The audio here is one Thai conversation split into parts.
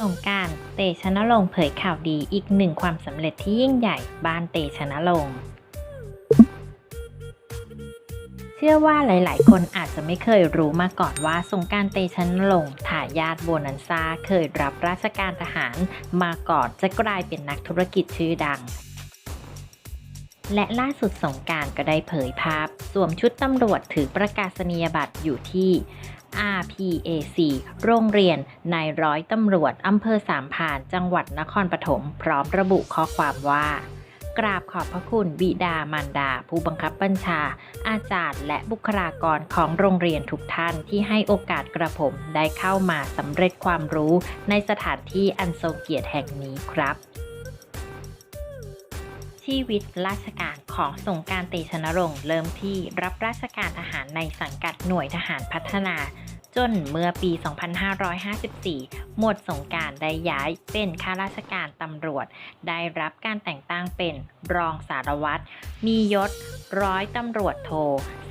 สงการเตชะนรงค์เผยข่าวดีอีกหนึ่งความสำเร็จที่ยิ่งใหญ่บ้านเตชะนรงค์เชื่อว่าหลาย ๆ คนอาจจะไม่เคยรู้มาก่อนว่าสงการเตชะนรงค์ทายาทโบนันซาเคยรับราชการทหารมาก่อนจะกลายเป็นนักธุรกิจชื่อดัง และล่าสุดสงการก็ได้เผยภาพ สวมชุดตำรวจถือประกาศนียบัตรอยู่ที่ RPAC โรงเรียนนายร้อยตำรวจอำเภอสามพานจังหวัดนครปฐมพร้อมระบุข้อความว่ากราบขอบพระคุณบิดามารดา ผู้บังคับบัญชา อาจารย์ และบุคลากรของโรงเรียนทุกท่านที่ให้โอกาสกระผมได้เข้ามาสำเร็จความรู้ในสถานที่อันทรงเกียรติแห่งนี้ครับ ชีวิตราชการของสงการเตชะนรงค์เริ่มที่รับราชการทหารในสังกัดหน่วยทหารพัฒนา จนเมื่อปี 2554 หมวดสงการได้ย้ายเป็นข้าราชการตำรวจ ได้รับการแต่งตั้งเป็นรองสารวัตร มียศร้อยตำรวจโท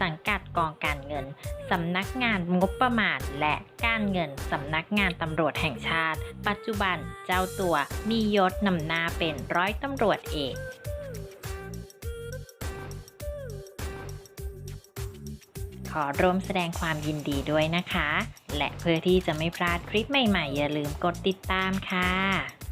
สังกัดกองการเงิน สำนักงานงบประมาณ และการเงินสำนักงานตำรวจแห่งชาติ ปัจจุบันเจ้าตัวมียศนำหน้าเป็นร้อยตำรวจเอก ขอร่วมแสดงความยินดีด้วยนะคะ และเพื่อที่จะไม่พลาดคลิปใหม่ๆ อย่าลืมกดติดตามค่ะ